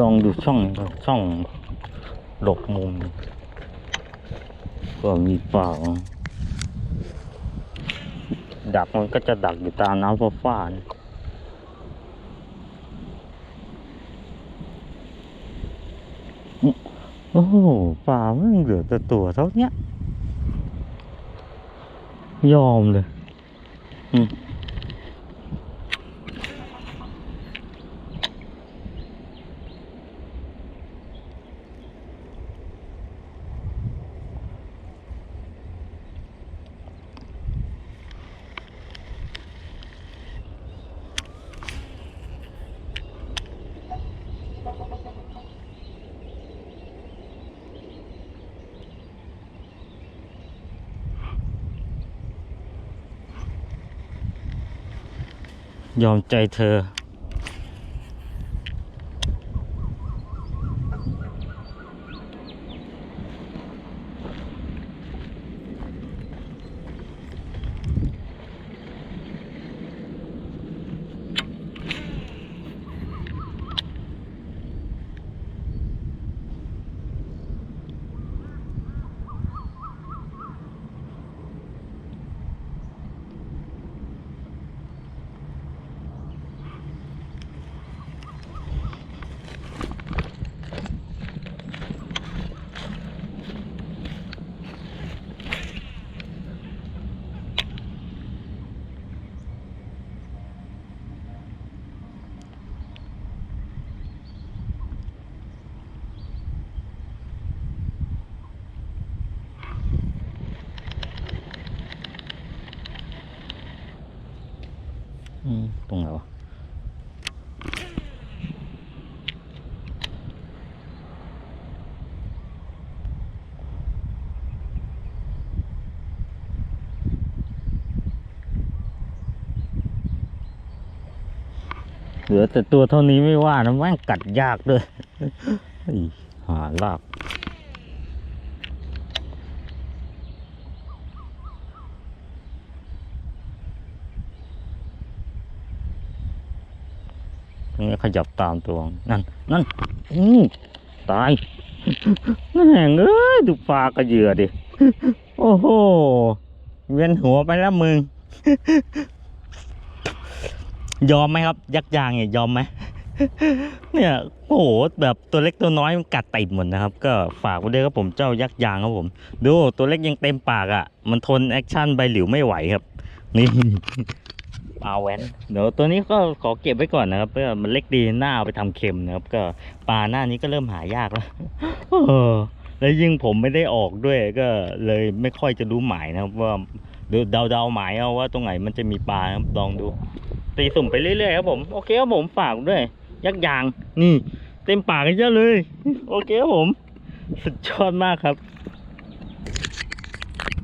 ลองดูช่องช่องหลบมุม ก็มีป่า ดักมันก็จะดักอยู่ตามน้ำฟ้าฟ้าเนี่ยโอ้ป่ามันเหลือแต่ตัวเท่านี้ยยอมเลย อืม ยอมใจเธอ ตรงไหนวะเหลือแต่ตัวเท่านี้ไม่ว่านะแม่งกัดยากด้วยเฮ้ยหาลาก นี้ขยับตามตัวนั่นนั่นอืตายแม่งเอ้ยดูปลากระเหยื่อดิโอ้โหเวียนหัวไปแล้วมึง ยอมไหมครับ ยักษ์ยางเนี่ยยอมไหมเนี่ยโอ้โหแบบตัวเล็กตัวน้อยมันกัดติดหมดนะครับ ก็ฝากไว้ด้วยครับผมเจ้ายักษ์ยางครับผม ดูตัวเล็กยังเต็มปากอะ่ะ มันทนแอคชั่นใบหลิวไม่ไหวครับ นี่ ปลาแว้นเดี๋ยวตัวนี้ก็ขอเก็บไว้ก่อนนะครับเพื่อมันเล็กดีหน้าเอาไปทำเค็มนะครับ ก็ปลาหน้านี้ก็เริ่มหายากแล้วแล้วยิ่งผมไม่ได้ออกด้วยก็เลยไม่ค่อยจะรู้หมายนะครับว่าหรือเดาๆหมายเอาว่าตรงไหนมันจะมีปลาครับลองดู ตีสุ่มไปเรื่อยๆครับผมโอเคครับผมฝากด้วย ยักษ์ยางนี่ เต็มปากกันเยอะเลย โอเคครับผม สุดยอดมากครับ